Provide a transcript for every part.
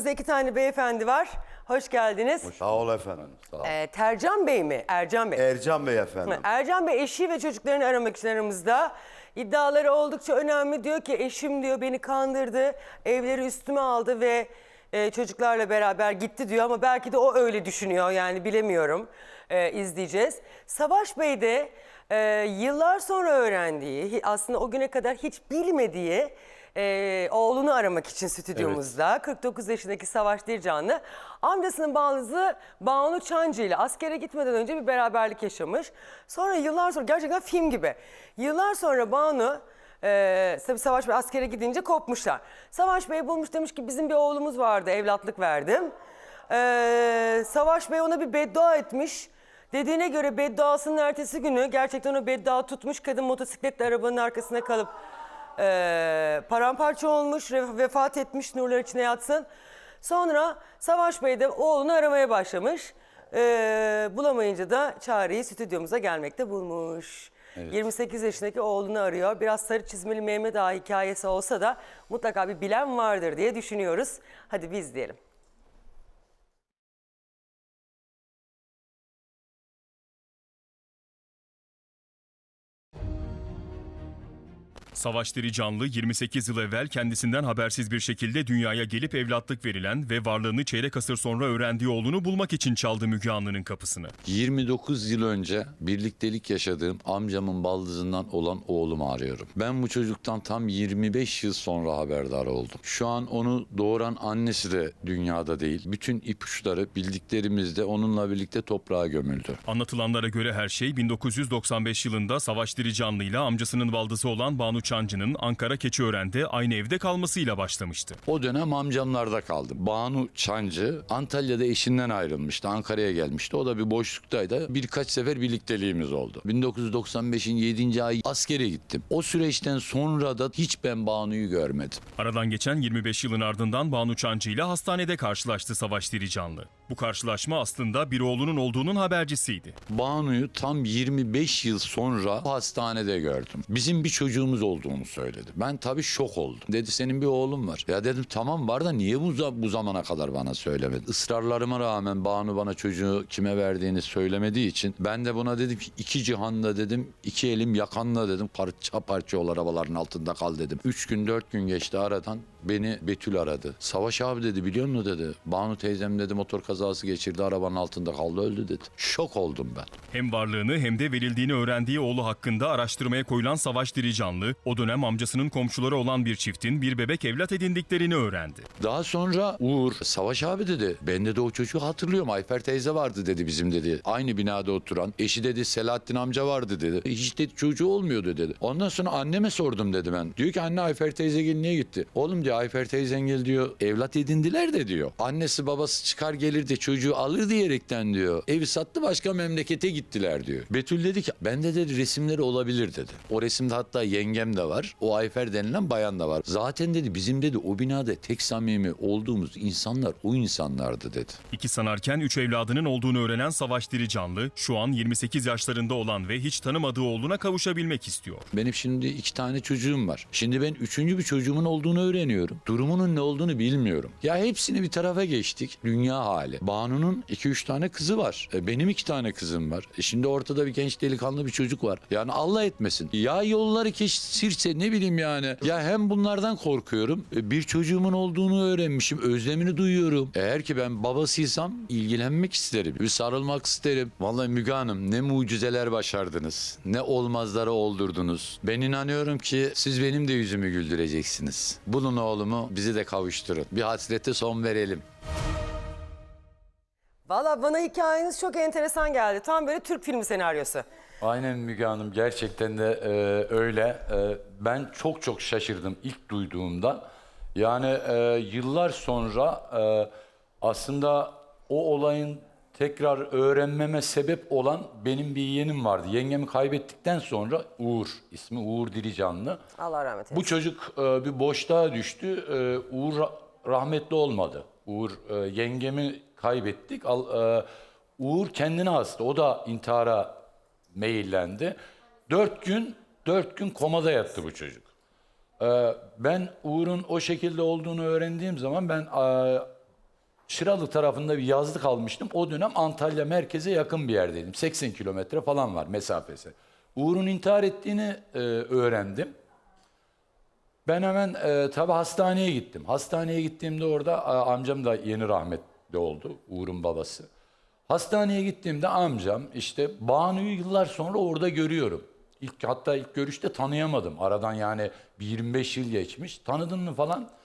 Yanımızda iki tane beyefendi var. Hoş geldiniz. Sağ ol efendim. Ee, Tercan Bey mi? Ercan Bey. Ercan Bey efendim. Ercan Bey eşi ve çocuklarını aramak için aramızda. İddiaları oldukça önemli. Diyor ki eşim diyor beni kandırdı. Evleri üstüme aldı ve e, çocuklarla beraber gitti diyor. Ama belki de o öyle düşünüyor yani bilemiyorum. E, izleyeceğiz. Savaş Bey de e, yıllar sonra öğrendiği aslında o güne kadar hiç bilmediği e, oğlunu aramak için stüdyomuzda 49 yaşındaki Savaş Dircanlı amcasının bağlısı Banu Çancı ile askere gitmeden önce bir beraberlik yaşamış. Sonra yıllar sonra gerçekten film gibi. Yıllar sonra Banu e, tabii Savaş Bey askere gidince kopmuşlar. Savaş Bey bulmuş demiş ki bizim bir oğlumuz vardı evlatlık verdim. E, Savaş Bey ona bir beddua etmiş. Dediğine göre bedduasının ertesi günü gerçekten o beddua tutmuş. Kadın motosikletle arabanın arkasına kalıp e, paramparça olmuş, vefat etmiş nurlar içine yatsın. Sonra Savaş Bey de oğlunu aramaya başlamış. E, bulamayınca da çareyi stüdyomuza gelmekte bulmuş. 28 yaşındaki oğlunu arıyor. Biraz sarı çizmeli Mehmet Ağa hikayesi olsa da mutlaka bir bilen vardır diye düşünüyoruz. Hadi biz diyelim. Savaş Diri Canlı 28 yıl evvel kendisinden habersiz bir şekilde dünyaya gelip evlatlık verilen ve varlığını çeyrek asır sonra öğrendiği oğlunu bulmak için çaldı Müge Anlı'nın kapısını. 29 yıl önce birliktelik yaşadığım amcamın baldızından olan oğlumu arıyorum. Ben bu çocuktan tam 25 yıl sonra haberdar oldum. Şu an onu doğuran annesi de dünyada değil. Bütün ipuçları bildiklerimizde onunla birlikte toprağa gömüldü. Anlatılanlara göre her şey 1995 yılında Savaş Diri Canlı ile amcasının baldızı olan Banu Çancı'nın Ankara Keçiören'de aynı evde kalmasıyla başlamıştı. O dönem amcamlarda kaldı. Banu Çancı Antalya'da eşinden ayrılmıştı. Ankara'ya gelmişti. O da bir boşluktaydı. Birkaç sefer birlikteliğimiz oldu. 1995'in 7. ay askere gittim. O süreçten sonra da hiç ben Banu'yu görmedim. Aradan geçen 25 yılın ardından Banu Çancı ile hastanede karşılaştı Savaş Diri Canlı. Bu karşılaşma aslında bir oğlunun olduğunun habercisiydi. Banu'yu tam 25 yıl sonra hastanede gördüm. Bizim bir çocuğumuz olduğunu söyledi. Ben tabii şok oldum. Dedi senin bir oğlun var. Ya dedim tamam var da niye bu, bu zamana kadar bana söylemedi? Israrlarıma rağmen Banu bana çocuğu kime verdiğini söylemediği için ben de buna dedim ki iki cihanda dedim iki elim yakanla dedim parça parça ol arabaların altında kal dedim. Üç gün dört gün geçti aradan beni Betül aradı. Savaş abi dedi biliyor musun dedi. Banu teyzem dedi motor kazası geçirdi arabanın altında kaldı öldü dedi. Şok oldum ben. Hem varlığını hem de verildiğini öğrendiği oğlu hakkında araştırmaya koyulan Savaş Diri Canlı, o dönem amcasının komşuları olan bir çiftin bir bebek evlat edindiklerini öğrendi. Daha sonra Uğur Savaş abi dedi. Ben de o çocuğu hatırlıyorum. Ayfer teyze vardı dedi bizim dedi. Aynı binada oturan. Eşi dedi Selahattin amca vardı dedi. Hiç dedi çocuğu olmuyordu dedi. Ondan sonra anneme sordum dedi ben. Diyor ki anne Ayfer teyze niye gitti? Oğlum diyor Ayfer teyzen gel diyor. Evlat edindiler de diyor. Annesi babası çıkar gelir de çocuğu alır diyerekten diyor. Evi sattı başka memlekete gittiler diyor. Betül dedi ki bende dedi resimleri olabilir dedi. O resimde hatta yengem de var. O Ayfer denilen bayan da var. Zaten dedi bizim dedi o binada tek samimi olduğumuz insanlar o insanlardı dedi. İki sanarken üç evladının olduğunu öğrenen Savaş Diri Canlı, şu an 28 yaşlarında olan ve hiç tanımadığı oğluna kavuşabilmek istiyor. Benim şimdi iki tane çocuğum var. Şimdi ben üçüncü bir çocuğumun olduğunu öğreniyorum. Durumunun ne olduğunu bilmiyorum. Ya hepsini bir tarafa geçtik. Dünya hali. Banu'nun iki üç tane kızı var. E, benim iki tane kızım var. E, şimdi ortada bir genç delikanlı bir çocuk var. Yani Allah etmesin. Ya yolları kesirse ne bileyim yani. Ya hem bunlardan korkuyorum. e, bir çocuğumun olduğunu öğrenmişim. Özlemini duyuyorum. Eğer ki ben babasıysam ilgilenmek isterim. Bir sarılmak isterim. Vallahi Müge Hanım ne mucizeler başardınız. Ne olmazları oldurdunuz. Ben inanıyorum ki siz benim de yüzümü güldüreceksiniz. Bulun oğlumu bizi de kavuşturun. Bir hasrete son verelim. Valla bana hikayeniz çok enteresan geldi. Tam böyle Türk filmi senaryosu. Aynen Müge Hanım gerçekten de e, öyle. E, ben çok çok şaşırdım ilk duyduğumda. Yani e, yıllar sonra e, aslında o olayın tekrar öğrenmeme sebep olan benim bir yeğenim vardı. Yengemi kaybettikten sonra Uğur, ismi Uğur Dilicanlı. Allah rahmet eylesin. Bu çocuk e, bir boşluğa düştü. E, Uğur ra- rahmetli olmadı. Uğur e, yengemi kaybettik. Al, e, Uğur kendine hasta. O da intihara meyillendi. Dört gün, dört gün komada yattı bu çocuk. E, ben Uğur'un o şekilde olduğunu öğrendiğim zaman ben e, Çıralı tarafında bir yazlık almıştım. O dönem Antalya merkeze yakın bir yerdeydim. 80 kilometre falan var mesafesi. Uğur'un intihar ettiğini e, öğrendim. Ben hemen e, tabii hastaneye gittim. Hastaneye gittiğimde orada e, amcam da yeni rahmetli oldu. Uğur'un babası. Hastaneye gittiğimde amcam işte Banu'yu yıllar sonra orada görüyorum. İlk hatta ilk görüşte tanıyamadım. Aradan yani bir 25 yıl geçmiş. Tanıdın mı falan?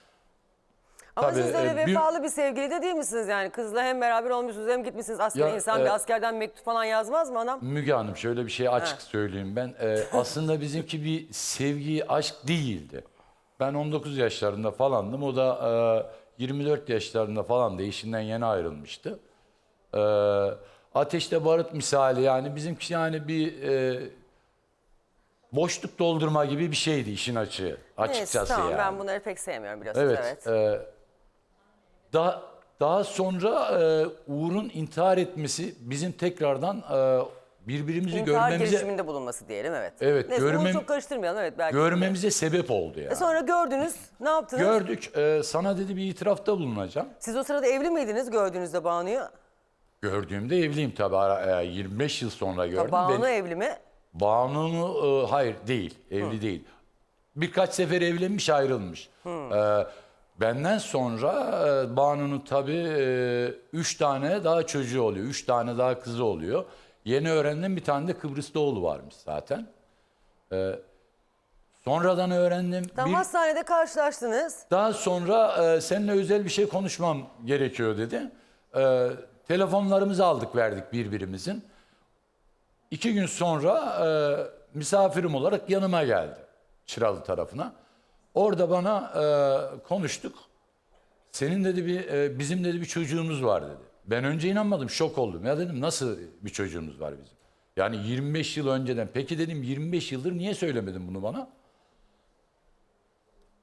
Ama Tabii, siz öyle e, bir- vefalı bir sevgili de değil misiniz yani? Kızla hem beraber olmuşsunuz hem gitmişsiniz askere. Ya, İnsan e, bir askerden mektup falan yazmaz mı anam? Müge Hanım şöyle bir şey açık söyleyeyim ben. Ee, aslında bizimki bir sevgi, aşk değildi. Ben 19 yaşlarında falandım. O da e, 24 yaşlarında falan da eşinden yeni ayrılmıştı. Ee, ateşte barut misali yani bizimki yani bir e, boşluk doldurma gibi bir şeydi işin açığı. Açıkçası Neyse tamam yani. ben bunları pek sevmiyorum biliyorsunuz. Evet. Evet. e, daha daha sonra e, Uğur'un intihar etmesi bizim tekrardan e, birbirimizi İntihar görmemize girişiminde bulunması diyelim evet. Evet, Neyse, bunu görmem- çok karıştırmayalım evet belki. görmemize sebep oldu yani. E sonra gördünüz ne yaptınız? Gördük. e, sana dedi bir itirafta bulunacağım. Siz o sırada evli miydiniz gördüğünüzde Banu'yu? Gördüğümde evliyim tabii. Ara- e, 25 yıl sonra gördüm. Banu Ben- evli mi? Banu'nu e, hayır değil. Evli değil. Birkaç sefer evlenmiş ayrılmış. E, benden sonra e, Banu'nun tabii e, üç tane daha çocuğu oluyor. Üç tane daha kızı oluyor. Yeni öğrendim bir tane de Kıbrıs'ta oğlu varmış zaten. E, sonradan öğrendim. Tam Bir- hastanede karşılaştınız. Daha sonra e, seninle özel bir şey konuşmam gerekiyor dedi. E, telefonlarımızı aldık verdik birbirimizin. İki gün sonra e, misafirim olarak yanıma geldi. Çıralı tarafına. Orada bana e, konuştuk. Senin dedi bir e, bizim dedi bir çocuğumuz var dedi. Ben önce inanmadım, şok oldum. Ya dedim nasıl bir çocuğumuz var bizim? Yani 25 yıl önceden. Peki dedim 25 yıldır niye söylemedin bunu bana?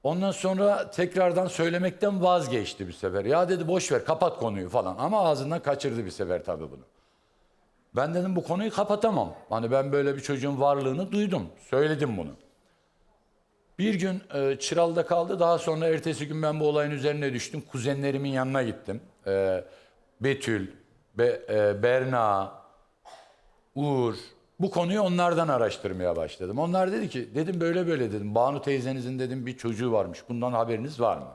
Ondan sonra tekrardan söylemekten vazgeçti bir sefer. Ya dedi boş ver kapat konuyu falan. Ama ağzından kaçırdı bir sefer tabii bunu. Ben dedim bu konuyu kapatamam. Hani ben böyle bir çocuğun varlığını duydum. Söyledim bunu. Bir gün e, Çıralı'da kaldı. Daha sonra ertesi gün ben bu olayın üzerine düştüm. Kuzenlerimin yanına gittim. E, Betül, Be- e, Berna, Uğur. Bu konuyu onlardan araştırmaya başladım. Onlar dedi ki, dedim böyle böyle dedim. Banu teyzenizin dedim bir çocuğu varmış. Bundan haberiniz var mı?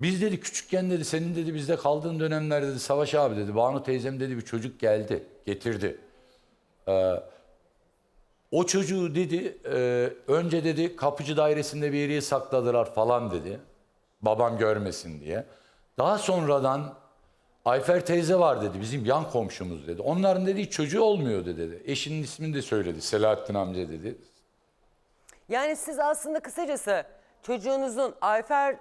Biz dedi küçükken dedi senin dedi bizde kaldığın dönemlerde dedi Savaş abi dedi. Banu teyzem dedi bir çocuk geldi, getirdi. Ee, o çocuğu dedi e, önce dedi kapıcı dairesinde bir yere sakladılar falan dedi. Babam görmesin diye. Daha sonradan Ayfer teyze var dedi bizim yan komşumuz dedi. Onların dedi hiç çocuğu olmuyor dedi. Eşinin ismini de söyledi Selahattin amca dedi. Yani siz aslında kısacası çocuğunuzun Ayfer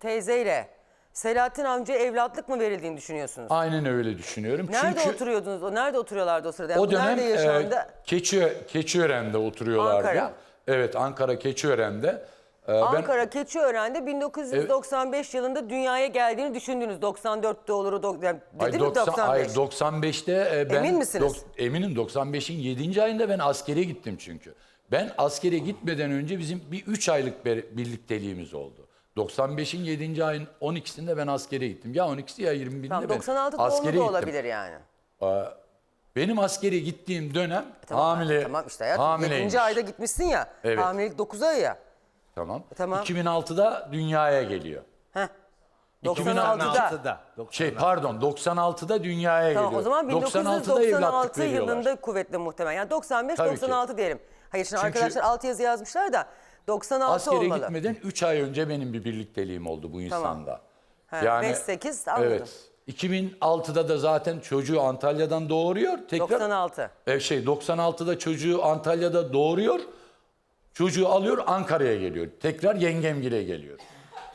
teyzeyle Selahattin amcaya evlatlık mı verildiğini düşünüyorsunuz? Aynen öyle düşünüyorum. Nerede Çünkü oturuyordunuz? O nerede oturuyorlardı o sırada? Yani o dönem nerede yaşandı? e, Keçi, Keçiören'de oturuyorlardı. Ankara. Evet Ankara Keçiören'de. Ee, ben- Ankara Keçiören'de 1995 yılında dünyaya geldiğini düşündünüz. 94'te olur o dok- yani mi 90 95? Hayır 95'te e, ben Emin misiniz? eminim 95'in 7. ayında ben askere gittim çünkü. Ben askere gitmeden önce bizim bir 3 aylık bir birlikteliğimiz oldu. 95'in 7. ayın 12'sinde ben askere gittim. Ya 12'si ya 21'inde Tamam, ben 96 askere doğumlu da gittim. olabilir yani. Benim askere gittiğim dönem Tamam, hamile Tamam işte hayatım. hamileymiş. 7. ayda gitmişsin ya. Evet. Hamilelik 9 ay ya. Tamam. Tamam. 2006'da dünyaya geliyor. Heh. 2006'da. 96'da. Şey pardon 96'da dünyaya Tamam geliyor. o zaman 96'da evlatlık 1996 veriyorlar. yılında kuvvetli muhtemel. Yani Tabii 95-96 diyelim. Hayır şimdi Çünkü- arkadaşlar alt yazı yazmışlar da 96 Askere olmalı. gitmeden 3 ay önce benim bir birlikteliğim oldu bu insanda. Ha, beş, sekiz, anladım. Evet. 2006'da da zaten çocuğu Antalya'dan doğuruyor. Tekrar 96. E, şey 96'da çocuğu Antalya'da doğuruyor. Çocuğu alıyor Ankara'ya geliyor. Tekrar yengemgile geliyor.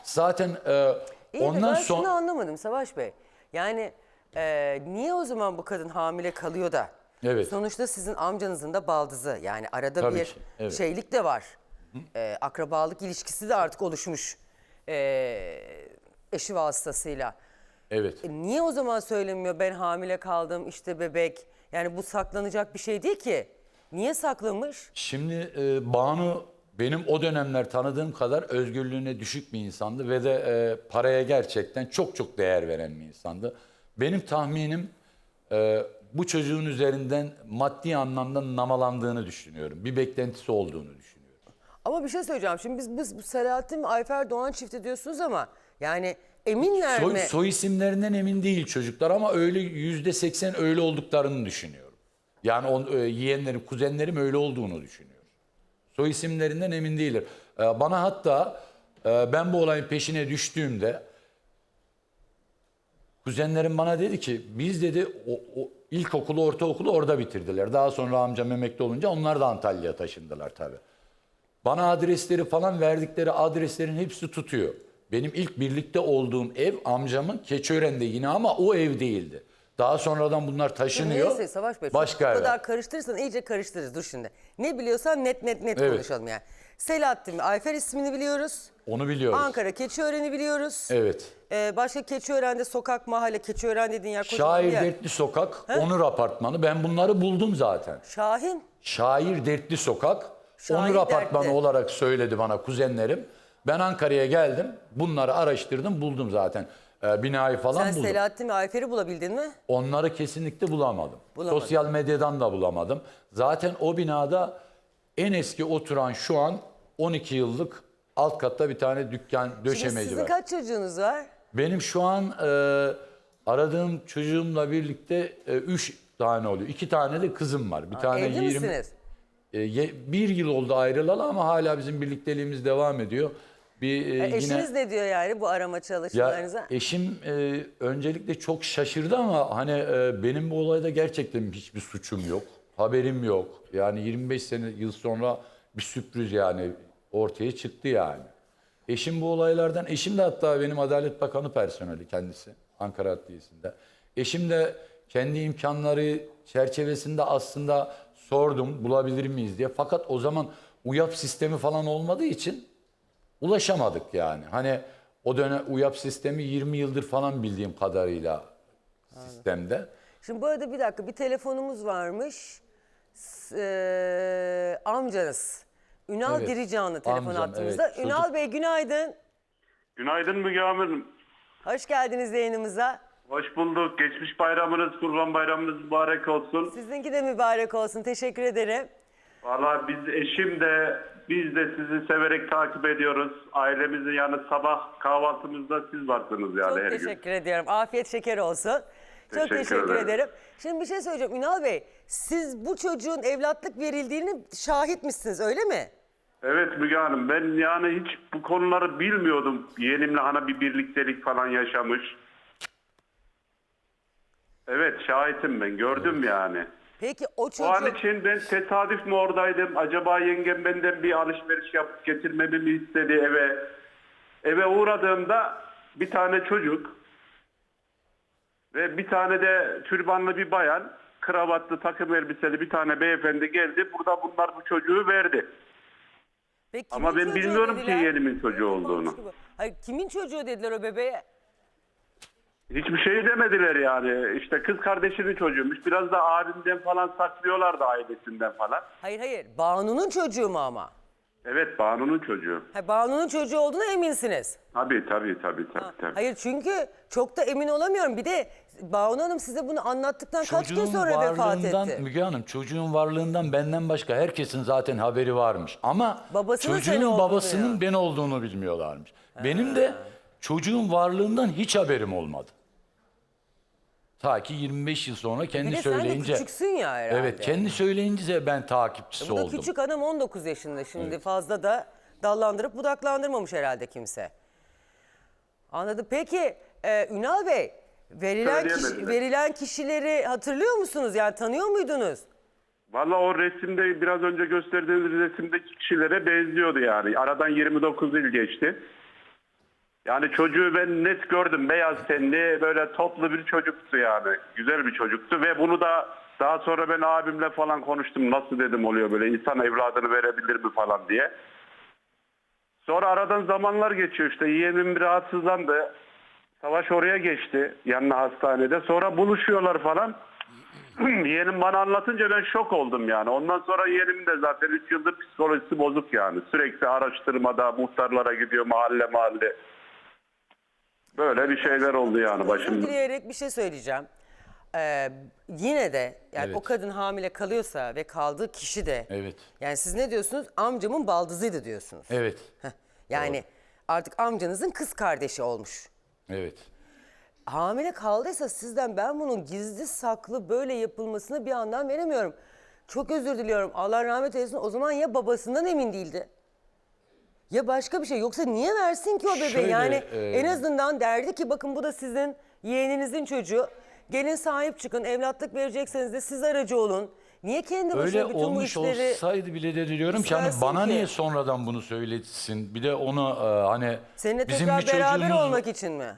Zaten e, İyi de ondan ben sonra şunu anlamadım Savaş Bey. Yani e, niye o zaman bu kadın hamile kalıyor da? Evet. Sonuçta sizin amcanızın da baldızı. Yani arada Tabii bir ki, evet. şeylik de var. E, akrabalık ilişkisi de artık oluşmuş. E, eşi vasıtasıyla. evet. E, niye o zaman söylemiyor ben hamile kaldım işte bebek. Yani bu saklanacak bir şey değil ki. Niye saklamış? Şimdi e, Banu benim o dönemler tanıdığım kadar özgürlüğüne düşük bir insandı ve de e, paraya gerçekten çok çok değer veren bir insandı. Benim tahminim e, bu çocuğun üzerinden maddi anlamda namalandığını düşünüyorum. Bir beklentisi olduğunu düşünüyorum. Ama bir şey söyleyeceğim. Şimdi biz, biz bu Selahattin ve Ayfer Doğan çifti diyorsunuz ama yani eminler Soy, mi? soy isimlerinden emin değil çocuklar ama öyle yüzde seksen öyle olduklarını düşünüyorum. Yani on, e, yeğenlerim, kuzenlerim öyle olduğunu düşünüyorum. Soy isimlerinden emin değiller. E, bana hatta e, ben bu olayın peşine düştüğümde kuzenlerim bana dedi ki biz dedi o, o ilkokulu, ortaokulu orada bitirdiler. Daha sonra amcam emekli olunca onlar da Antalya'ya taşındılar tabii. Bana adresleri falan verdikleri adreslerin hepsi tutuyor. Benim ilk birlikte olduğum ev amcamın Keçiören'de yine ama o ev değildi. Daha sonradan bunlar taşınıyor. Neyse Savaş Bey. Başka bu eve. kadar karıştırırsan iyice karıştırırız. Dur şimdi. Ne biliyorsan net net net Evet. konuşalım yani. Selahattin Ayfer ismini biliyoruz. Onu biliyoruz. Ankara Keçiören'i biliyoruz. Evet. Ee, başka Keçiören'de sokak mahalle Keçiören dediğin yer kocaman bir Şair yer. Dertli Sokak, Onur Apartmanı. Ben bunları buldum zaten. Şahin. Şair Dertli Sokak, Şair Onur Apartmanı Dertli. olarak söyledi bana kuzenlerim. Ben Ankara'ya geldim. Bunları araştırdım, buldum zaten. Ee, binayı falan Sen buldum. Selahattin ve Ayfer'i bulabildin mi? Onları kesinlikle bulamadım. Bulamadın. Sosyal medyadan da bulamadım. Zaten o binada en eski oturan şu an 12 yıllık alt katta bir tane dükkan Şimdi döşemeci sizin var. kaç çocuğunuz var? Benim şu an e, aradığım çocuğumla birlikte 3 tane oluyor. 2 tane de kızım var. Bir tane Evli 20 misiniz? E, bir yıl oldu ayrılalı ama hala bizim birlikteliğimiz devam ediyor. Bir e, E, yine Eşiniz ne diyor yani bu arama ya çalışmalarınıza? eşim e, öncelikle çok şaşırdı ama hani e, benim bu olayda gerçekten hiçbir suçum yok. Haberim yok. Yani 25 sene yıl sonra bir sürpriz yani ortaya çıktı yani. Eşim bu olaylardan, eşim de hatta benim Adalet Bakanı personeli kendisi Ankara Adliyesi'nde. Eşim de kendi imkanları çerçevesinde aslında sordum bulabilir miyiz diye. Fakat o zaman UYAP sistemi falan olmadığı için ulaşamadık yani. Hani o dönem UYAP sistemi 20 yıldır falan bildiğim kadarıyla sistemde. Şimdi bu arada bir dakika bir telefonumuz varmış. S- eee, amcanız. Ünal Evet, Diricanlı telefon amcam, attığımızda. evet, çocuk- Ünal Bey günaydın. Günaydın Müge Hanım. Hoş geldiniz yayınımıza. Hoş bulduk. Geçmiş bayramınız, kurban bayramınız mübarek olsun. Sizinki de mübarek olsun. Teşekkür ederim. Valla biz eşim de biz de sizi severek takip ediyoruz. Ailemizin yani sabah kahvaltımızda siz varsınız yani Çok her gün. teşekkür ediyorum. Afiyet şeker olsun. Çok Teşekkür teşekkür ederim. ederim. Şimdi bir şey söyleyeceğim. Ünal Bey, siz bu çocuğun evlatlık verildiğini şahit misiniz öyle mi? Evet Müge Hanım ben yani hiç bu konuları bilmiyordum. Yeğenimle hani bir birliktelik falan yaşamış. Evet şahitim ben gördüm yani. Peki o O an çocuk... için ben tesadüf mü oradaydım? Acaba yengem benden bir alışveriş yapıp getirmemi mi istedi eve? Eve uğradığımda bir tane çocuk ve bir tane de türbanlı bir bayan, kravatlı takım elbiseli bir tane beyefendi geldi. Burada bunlar bu çocuğu verdi. Peki Ama kimin ben çocuğu bilmiyorum ki dediler? yeğenimin çocuğu olduğunu. Hayır kimin çocuğu dediler o bebeğe? Hiçbir şey demediler yani. İşte kız kardeşinin çocuğuymuş. Biraz da abimden falan saklıyorlardı ailesinden falan. Hayır hayır Banu'nun çocuğu mu ama? Evet Banu'nun çocuğu. Ha, Banu'nun çocuğu olduğuna eminsiniz. Tabii tabii tabii tabii. tabii. Hayır çünkü çok da emin olamıyorum. Bir de Banu Hanım size bunu anlattıktan kaç gün sonra vefat varlığından etti? Müge Hanım çocuğun varlığından benden başka herkesin zaten haberi varmış. Ama Babasının seni çocuğun olduğunu babasının ya. ben olduğunu bilmiyorlarmış. Benim de çocuğun varlığından hiç haberim olmadı. Ta ki 25 yıl sonra kendi Bir de sen de söyleyince. küçüksün ya herhalde. Evet kendi söyleyince ben takipçisi Bu da oldum. küçük adam 19 yaşında şimdi fazla da dallandırıp budaklandırmamış herhalde kimse. Anladım. Peki e, Ünal Bey verilen, kişi- verilen kişileri hatırlıyor musunuz? Yani tanıyor muydunuz? Valla o resimde biraz önce gösterdiğiniz resimdeki kişilere benziyordu yani. Aradan 29 yıl geçti. Yani çocuğu ben net gördüm. Beyaz tenli böyle toplu bir çocuktu yani. Güzel bir çocuktu ve bunu da daha sonra ben abimle falan konuştum. Nasıl dedim oluyor böyle insan evladını verebilir mi falan diye. Sonra aradan zamanlar geçiyor işte. Yeğenim rahatsızlandı. Savaş oraya geçti yanına hastanede. Sonra buluşuyorlar falan. yeğenim bana anlatınca ben şok oldum yani. Ondan sonra yeğenim de zaten 3 yıldır psikolojisi bozuk yani. Sürekli araştırmada muhtarlara gidiyor mahalle mahalle. Böyle bir şeyler oldu yani başımda. dileyerek bir şey söyleyeceğim. Ee, yine de yani Evet. o kadın hamile kalıyorsa ve kaldığı kişi de Evet. yani siz ne diyorsunuz? Amcamın baldızıydı diyorsunuz. Evet. Heh, yani artık amcanızın kız kardeşi olmuş. Evet. Hamile kaldıysa sizden ben bunun gizli saklı böyle yapılmasına bir anlam veremiyorum. Çok özür diliyorum. Allah rahmet eylesin. O zaman ya babasından emin değildi. Ya başka bir şey. Yoksa niye versin ki o bebeği? Şöyle, yani e, en azından derdi ki bakın bu da sizin yeğeninizin çocuğu. Gelin sahip çıkın. Evlatlık verecekseniz de siz aracı olun. Niye kendi Öyle bütün bu olmuş işleri... olsaydı bile de diyorum ki hani bana ki. niye sonradan bunu söyletsin? Bir de onu e, hani Seninle bizim tekrar bir beraber çocuğumuz- olmak için mi?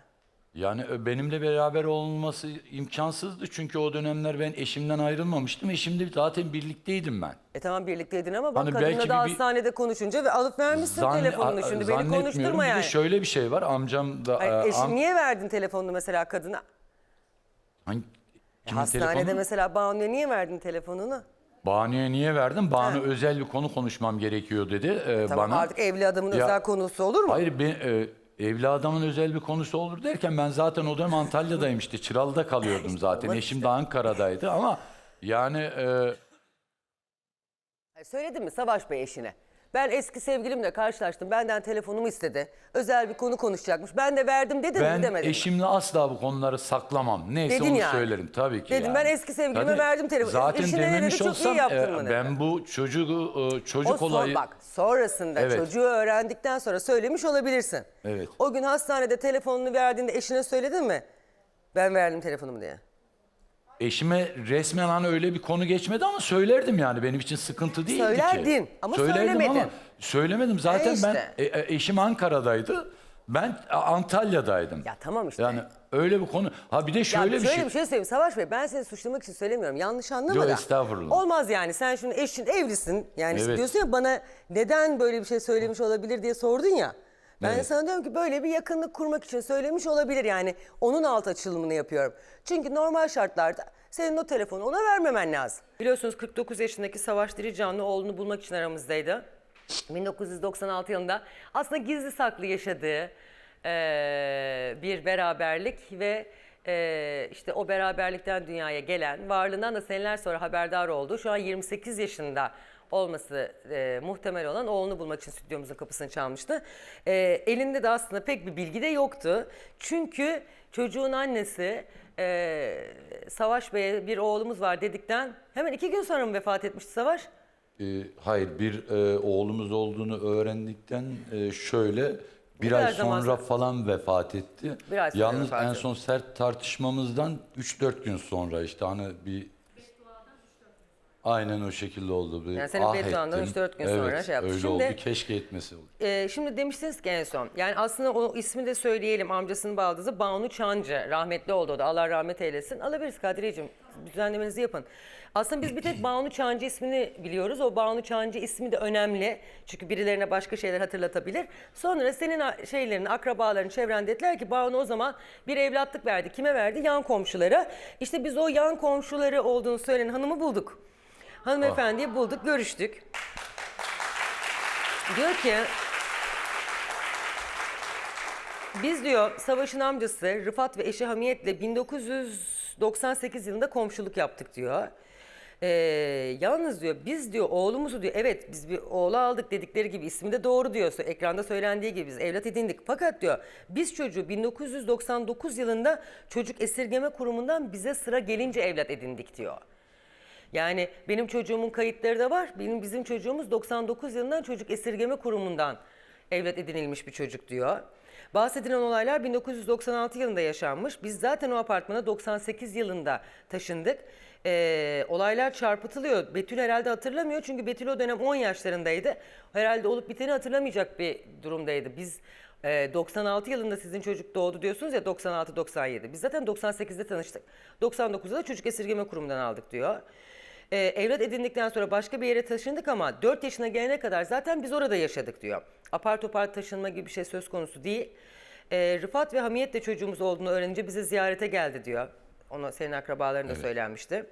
Yani e, benimle beraber olması imkansızdı çünkü o dönemler ben eşimden ayrılmamıştım. Eşimle zaten birlikteydim ben. E tamam birlikteydin ama bak Hani kadınla da bir- bir- hastanede konuşunca ve alıp vermişsin Zanne- telefonunu a- şimdi beni zannetmiyorum. konuşturma Bir yani. de şöyle bir şey var amcam da... Hayır, e, am- niye verdin telefonunu mesela kadına? Hangi- kimin Hastanede telefonu? mesela Banu'ya niye verdin telefonunu? Banu'ya niye verdim? Banu özel bir konu konuşmam gerekiyor dedi e, Tamam bana. artık evli adamın Ya- özel konusu olur mu? Hayır ben, e, evli adamın özel bir konusu olur derken ben zaten o dönem Antalya'dayım işte Çıralı'da kalıyordum zaten. Eşim de Ankara'daydı ama yani e, Söyledin mi Savaş Bey eşine? Ben eski sevgilimle karşılaştım. Benden telefonumu istedi. Özel bir konu konuşacakmış. Ben de verdim dedin mi ben demedin mi? eşimle asla bu konuları saklamam. Neyse Dedin onu yani. söylerim tabii ki. Dedim, yani. ben eski sevgilime verdim telefonu. Zaten Eşine dedi? dememiş Çok iyi olsam yaptın e, mı dedi. ben bu çocuğu e, O çocuk son- olayı bak sonrasında Evet. çocuğu öğrendikten sonra söylemiş olabilirsin. Evet. O gün hastanede telefonunu verdiğinde eşine söyledin mi? Ben verdim telefonumu diye. Eşime resmen hani öyle bir konu geçmedi ama söylerdim yani benim için sıkıntı değildi ki. Söylerdin ama söylemedin. ama söylemedim zaten E ben işte. e, e, eşim Ankara'daydı. Ben e, Antalya'daydım. Ya tamam işte. Yani öyle bir konu. Ha bir de Ya şöyle bir şey. bir şey söyleyeyim Savaş Bey ben seni suçlamak için söylemiyorum yanlış anlama da. estağfurullah. Olmaz yani sen şimdi eşin evlisin yani Evet. diyorsun ya bana neden böyle bir şey söylemiş olabilir diye sordun ya. Ben Evet. sana diyorum ki böyle bir yakınlık kurmak için söylemiş olabilir yani onun alt açılımını yapıyorum. Çünkü normal şartlarda senin o telefonu ona vermemen lazım. Biliyorsunuz 49 yaşındaki Savaş Diricanlı oğlunu bulmak için aramızdaydı. 1996 yılında aslında gizli saklı yaşadığı eee, bir beraberlik ve eee, işte o beraberlikten dünyaya gelen, varlığından da seneler sonra haberdar oldu. Şu an 28 yaşında olması eee, muhtemel olan oğlunu bulmak için stüdyomuzun kapısını çalmıştı. Eee, elinde de aslında pek bir bilgi de yoktu. Çünkü çocuğun annesi eee, Savaş Bey'e bir oğlumuz var dedikten hemen iki gün sonra mı vefat etmişti Savaş? E, hayır bir e, oğlumuz olduğunu öğrendikten e, şöyle bir Biraz ay zaman sonra sonra. falan vefat etti. Bir ay sonra Yalnız vefat en son sert tartışmamızdan 3-4 gün sonra işte hani bir Aynen o şekilde oldu. Bir Yani senin ah bedduandan ettim. 3-4 gün evet, sonra şey yaptı. öyle Şimdi- oldu. Keşke etmesi oldu. Ee, şimdi demiştiniz ki en son. Yani aslında o ismi de söyleyelim. Amcasının baldızı Banu Çancı. Rahmetli oldu o da. Allah rahmet eylesin. Alabiliriz Kadireciğim. Düzenlemenizi yapın. Aslında biz bir tek Banu Çancı ismini biliyoruz. O Banu Çancı ismi de önemli. Çünkü birilerine başka şeyler hatırlatabilir. Sonra senin a- şeylerin, akrabaların, çevren dediler ki Banu o zaman bir evlatlık verdi. Kime verdi? Yan komşulara. İşte biz o yan komşuları olduğunu söylenen hanımı bulduk. Hanımefendiyi bulduk, görüştük. Diyor ki biz diyor Savaş'ın amcası Rıfat ve eşi Hamiyet'le 1998 yılında komşuluk yaptık diyor. Ee, yalnız diyor biz diyor oğlumuzu diyor evet biz bir oğlu aldık dedikleri gibi ismi de doğru diyor. Ekranda söylendiği gibi biz evlat edindik. Fakat diyor biz çocuğu 1999 yılında çocuk esirgeme kurumundan bize sıra gelince evlat edindik diyor. Yani benim çocuğumun kayıtları da var. Benim bizim çocuğumuz 99 yılından çocuk esirgeme kurumundan evlat edinilmiş bir çocuk diyor. Bahsedilen olaylar 1996 yılında yaşanmış. Biz zaten o apartmana 98 yılında taşındık. Ee, olaylar çarpıtılıyor. Betül herhalde hatırlamıyor çünkü Betül o dönem 10 yaşlarındaydı. Herhalde olup biteni hatırlamayacak bir durumdaydı. Biz e, 96 yılında sizin çocuk doğdu diyorsunuz ya 96-97. Biz zaten 98'de tanıştık. 99'da da çocuk esirgeme kurumundan aldık diyor. Ee, evlat edindikten sonra başka bir yere taşındık ama 4 yaşına gelene kadar zaten biz orada yaşadık diyor. Apar topar taşınma gibi bir şey söz konusu değil. Ee, Rıfat ve Hamiyet de çocuğumuz olduğunu öğrenince bize ziyarete geldi diyor. Onu senin akrabaların da söylenmişti.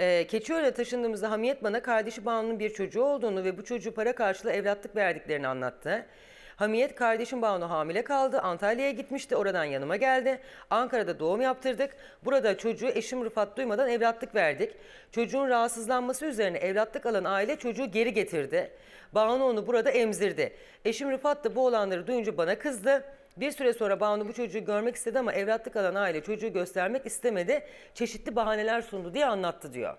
Ee, Keçiören'e taşındığımızda Hamiyet bana kardeşi Banu'nun bir çocuğu olduğunu ve bu çocuğu para karşılığı evlatlık verdiklerini anlattı. Hamiyet kardeşim Banu hamile kaldı. Antalya'ya gitmişti. Oradan yanıma geldi. Ankara'da doğum yaptırdık. Burada çocuğu eşim Rıfat duymadan evlatlık verdik. Çocuğun rahatsızlanması üzerine evlatlık alan aile çocuğu geri getirdi. Banu onu burada emzirdi. Eşim Rıfat da bu olanları duyunca bana kızdı. Bir süre sonra Banu bu çocuğu görmek istedi ama evlatlık alan aile çocuğu göstermek istemedi. Çeşitli bahaneler sundu diye anlattı diyor.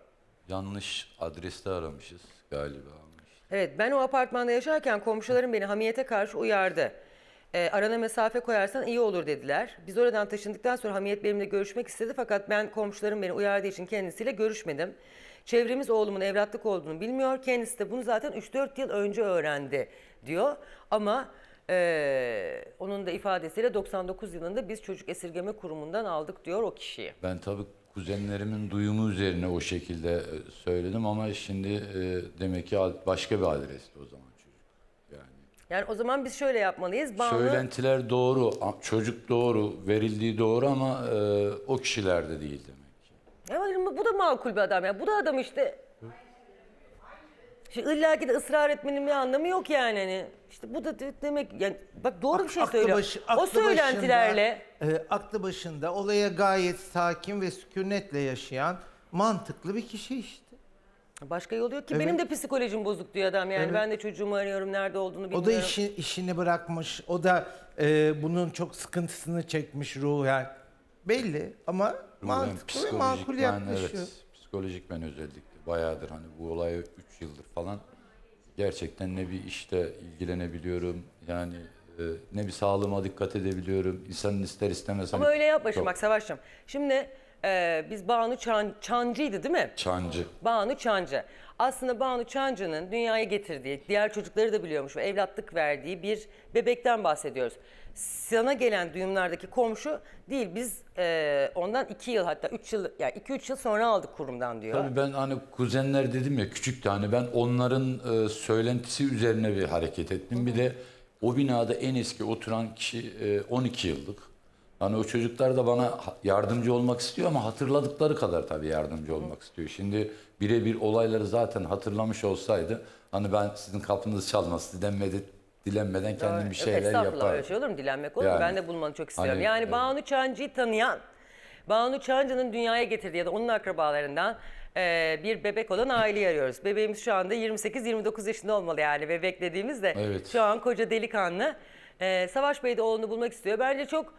Yanlış adreste aramışız galiba. Evet ben o apartmanda yaşarken komşularım beni hamiyete karşı uyardı. Ee, arana mesafe koyarsan iyi olur dediler. Biz oradan taşındıktan sonra Hamiyet benimle görüşmek istedi fakat ben komşularım beni uyardığı için kendisiyle görüşmedim. Çevremiz oğlumun evlatlık olduğunu bilmiyor. Kendisi de bunu zaten 3-4 yıl önce öğrendi diyor. Ama ee, onun da ifadesiyle 99 yılında biz çocuk esirgeme kurumundan aldık diyor o kişiyi. Ben tabii kuzenlerimin duyumu üzerine o şekilde e, söyledim ama şimdi e, demek ki başka bir adreste o zaman çocuk. Yani Yani o zaman biz şöyle yapmalıyız. Banu, söylentiler doğru, a- çocuk doğru, verildiği doğru ama e, o kişilerde değil demek ki. Evet, bu da makul bir adam ya. Bu da adam işte. Şimdi illa ki de ısrar etmenin bir anlamı yok yani. Hani işte bu da de- demek yani bak doğru bir şey Aklı söylüyor. başı- o aklı söylentilerle başında, e, aklı başında olaya gayet sakin ve sükunetle yaşayan mantıklı bir kişi işte. başka yolu yok ki. Evet. Benim de psikolojim bozuk diyor adam yani. Evet. Ben de çocuğumu arıyorum nerede olduğunu bilmiyorum. O da işi, işini bırakmış. O da e, bunun çok sıkıntısını çekmiş ruhen. Belli ama mantıklı ve makul ben, yaklaşıyor. Evet, psikolojik ben özellikle bayağıdır hani bu olaya 3 yıldır falan gerçekten ne bir işte ilgilenebiliyorum yani e, ne bir sağlığıma dikkat edebiliyorum. İnsanın ister istemez Ama hani öyle yapma şimdi çok bak Savaş'cığım. Şimdi e, biz Banu Çan, Çancı'ydı değil mi? çancı. Banu Çancı. Aslında Banu Çancı'nın dünyaya getirdiği, diğer çocukları da biliyormuş ve evlatlık verdiği bir bebekten bahsediyoruz. Sana gelen duyumlardaki komşu değil, biz e, ondan iki yıl hatta üç yıl, yani iki üç yıl sonra aldık kurumdan diyor. Tabii ben hani kuzenler dedim ya küçüktü hani ben onların e, söylentisi üzerine bir hareket ettim. Bir de o binada en eski oturan kişi e, 12 yıllık. Hani o çocuklar da bana yardımcı olmak istiyor ama hatırladıkları kadar tabii yardımcı olmak istiyor. Şimdi birebir olayları zaten hatırlamış olsaydı hani ben sizin kapınızı çalmaz, sizi denmedi, dilenmeden kendim bir şeyler Estağfurullah yaparım. öyle şey olur mu? Dilenmek olur mu? Yani. Ben de bulmanı çok istiyorum. Hani, yani evet. Banu Çancı'yı tanıyan, Banu Çancı'nın dünyaya getirdiği ya da onun akrabalarından e, bir bebek olan aileyi arıyoruz. Bebeğimiz şu anda 28-29 yaşında olmalı yani bebek dediğimizde. Evet. Şu an koca delikanlı. E, Savaş Bey de oğlunu bulmak istiyor. Bence çok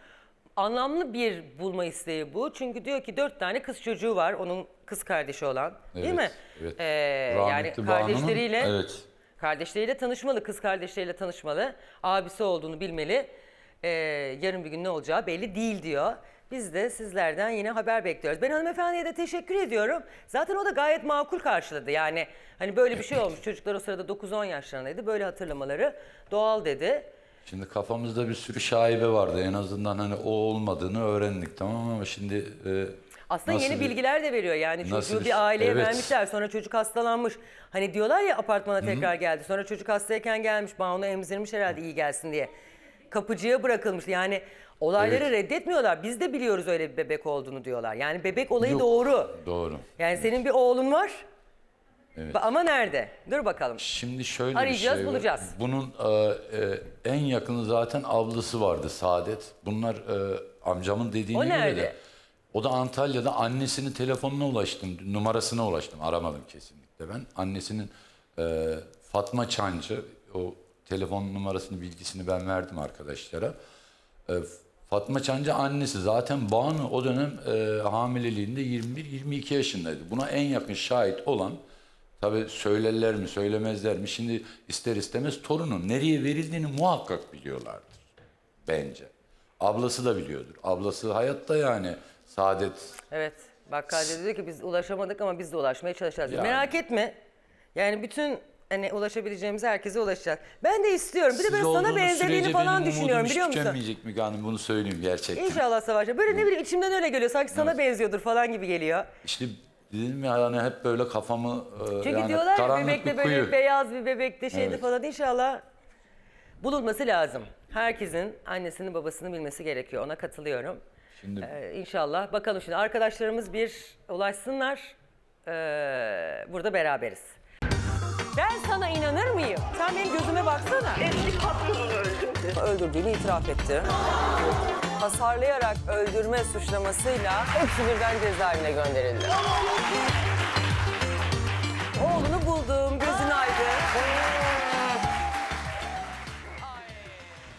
anlamlı bir bulma isteği bu. Çünkü diyor ki dört tane kız çocuğu var. Onun kız kardeşi olan. Değil Evet, mi? evet. E, yani Rahmetli Banu'nun- kardeşleriyle evet. Kardeşleriyle tanışmalı, kız kardeşleriyle tanışmalı. Abisi olduğunu bilmeli. Ee, yarın bir gün ne olacağı belli değil diyor. Biz de sizlerden yine haber bekliyoruz. Ben hanımefendiye de teşekkür ediyorum. Zaten o da gayet makul karşıladı. Yani hani böyle bir şey olmuş. Çocuklar o sırada 9-10 yaşlarındaydı. Böyle hatırlamaları doğal dedi. Şimdi kafamızda bir sürü şaibe vardı. En azından hani o olmadığını öğrendik tamam ama şimdi e, Aslında nasıl yeni bir- bilgiler de veriyor. Yani Nasıl çocuğu bir- bir aileye Evet. vermişler. Sonra çocuk hastalanmış. Hani diyorlar ya apartmana tekrar geldi. Sonra çocuk hastayken gelmiş. Banu emzirmiş herhalde iyi gelsin diye. Kapıcıya bırakılmış. Yani olayları Evet. reddetmiyorlar. Biz de biliyoruz öyle bir bebek olduğunu diyorlar. Yani bebek olayı Yok. doğru. Doğru. Yani senin bir oğlun var. Evet. Ba- Ama nerede? Dur bakalım. Şimdi şöyle Arayacağız, bir şey var. bulacağız. Bunun e, e, en yakını zaten ablası vardı Saadet. Bunlar e, amcamın dediğine O göre nerede? de. O da Antalya'da annesinin telefonuna ulaştım. Numarasına ulaştım. Aramadım kesinlikle ben. Annesinin e, Fatma Çancı o telefon numarasını bilgisini ben verdim arkadaşlara. E, Fatma Çancı annesi zaten Banu o dönem e, hamileliğinde 21-22 yaşındaydı. Buna en yakın şahit olan tabi söylerler mi söylemezler mi şimdi ister istemez torunun nereye verildiğini muhakkak biliyorlardır bence. Ablası da biliyordur. Ablası hayatta yani Saadet Evet. Bakkalcı diyor ki biz ulaşamadık ama biz de ulaşmaya çalışacağız. diyor. Yani. Merak etme. Yani bütün hani ulaşabileceğimiz herkese ulaşacağız. Ben de istiyorum. Bir de ben sana benzediğini falan düşünüyorum biliyor musun? tükenmeyecek Müge Hanım bunu söyleyeyim gerçekten. İnşallah Savaş. Böyle ne bileyim içimden öyle geliyor. Sanki sana benziyordur falan gibi geliyor. İşte dedim ya hani hep böyle kafamı e, Çünkü yani diyorlar ya karanlık bebekte böyle kuyu. beyaz bir bebekte şeydi Evet. falan inşallah bulunması lazım. Herkesin annesini babasını bilmesi gerekiyor. Ona katılıyorum. Şimdi Ee, inşallah. Bakalım şimdi arkadaşlarımız bir ulaşsınlar. Ee, burada beraberiz. Ben sana inanır mıyım? Sen benim gözüme baksana. Eski patronunu öldürdü. Öldürdüğünü itiraf etti. Hasarlayarak öldürme suçlamasıyla hepsi birden cezaevine gönderildi. Oğlunu buldu.